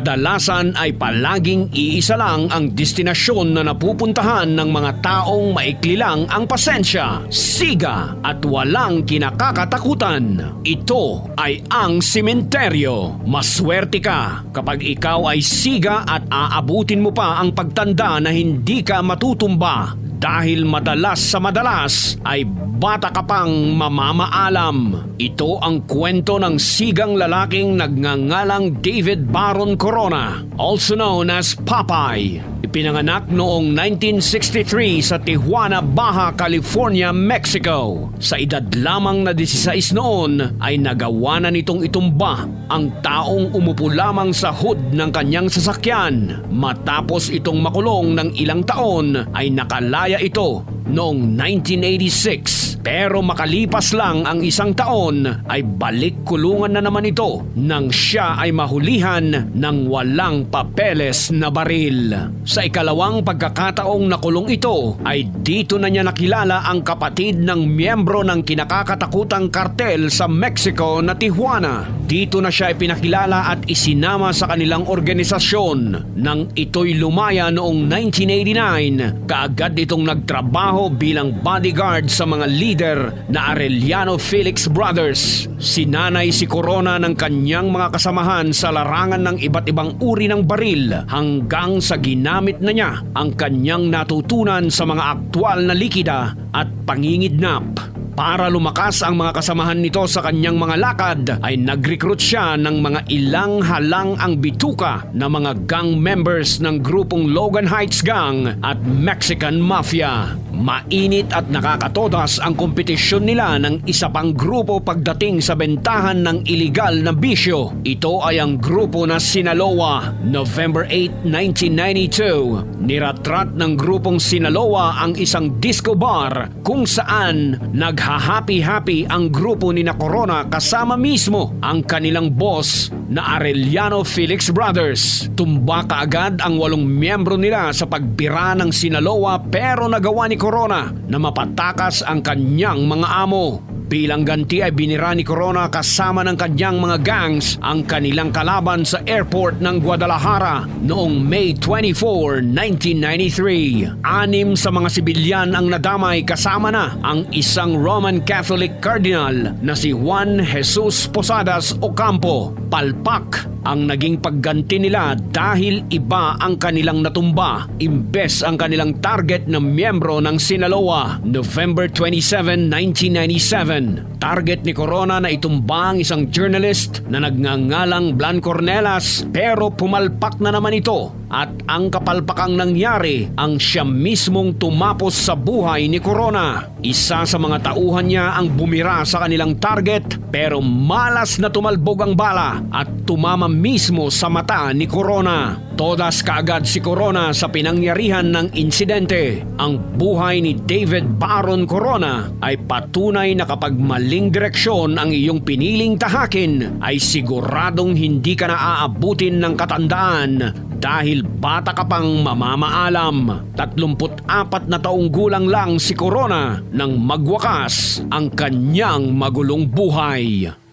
Kadalasan ay palaging iisa lang ang destinasyon na napupuntahan ng mga taong maikli lang ang pasensya, siga at walang kinakakatakutan. Ito ay ang simenteryo. Maswerte ka kapag ikaw ay siga at aabutin mo pa ang pagtanda na hindi ka matutumba dahil madalas sa madalas ay bata ka pang mamamaalam. Ito ang kwento ng sigang lalaking nagngangalang David Baron Corona, also known as Popeye. Ipinanganak noong 1963 sa Tijuana, Baja California, Mexico. Sa edad lamang na 16 noon ay nagawa na nitong itumba ang taong umupo lamang sa hood ng kanyang sasakyan. Matapos itong makulong ng ilang taon ay nakalaya ito noong 1986. Pero makalipas lang ang isang taon ay balik kulungan na naman ito nang siya ay mahulihan ng walang papeles na baril. Sa ikalawang pagkakataong nakulong ito ay dito na niya nakilala ang kapatid ng miyembro ng kinakakatakutang kartel sa Mexico na Tijuana. Dito na siya ipinakilala at isinama sa kanilang organisasyon. Nang ito'y lumaya noong 1989, kaagad itong nagtrabaho bilang bodyguard sa mga leader na Arellano Felix Brothers. Sinanay si Corona ng kanyang mga kasamahan sa larangan ng iba't ibang uri ng baril hanggang sa ginamit na niya ang kanyang natutunan sa mga aktwal na likida at pangingidnap. Para lumakas ang mga kasamahan nito sa kanyang mga lakad ay nag-recruit siya ng mga ilang halang ang bituka na mga gang members ng grupong Logan Heights Gang at Mexican Mafia. Mainit at nakakatodas ang kompetisyon nila ng isa pang grupo pagdating sa bentahan ng iligal na bisyo. Ito ay ang grupo na Sinaloa. November 8, 1992, niratrat ng grupong Sinaloa ang isang disco bar kung saan nagha-happy-happy ang grupo ni na Corona kasama mismo ang kanilang boss na Arellano Felix Brothers. Tumba kaagad ang walong miyembro nila sa pagbira ng Sinaloa pero nagawa ni Corona na mapatakas ang kanyang mga amo. Bilang ganti ay binira ni Corona kasama ng kanyang mga gangs ang kanilang kalaban sa airport ng Guadalajara noong May 24, 1993. Anim sa mga sibilyan ang nadamay kasama na ang isang Roman Catholic Cardinal na si Juan Jesus Posadas Ocampo. Palpak ang naging pagganti nila dahil iba ang kanilang natumba imbes ang kanilang target na miyembro ng Sinaloa November 27, 1997. Target ni Corona na itumba ang isang journalist na nagngangalang Blan Cornelas pero pumalpak na naman ito at ang kapalpakang nangyari ang siya mismong tumapos sa buhay ni Corona. Isa sa mga tauhan niya ang bumira sa kanilang target pero malas na tumalbog ang bala at tumama mismo sa mata ni Corona. Todas kaagad si Corona sa pinangyarihan ng insidente. Ang buhay ni David Baron Corona ay patunay na kapag maling direksyon ang iyong piniling tahakin ay siguradong hindi ka na aabutin ng katandaan dahil bata ka pang mamamaalam. 34 na taong gulang lang si Corona nang magwakas ang kanyang magulong buhay.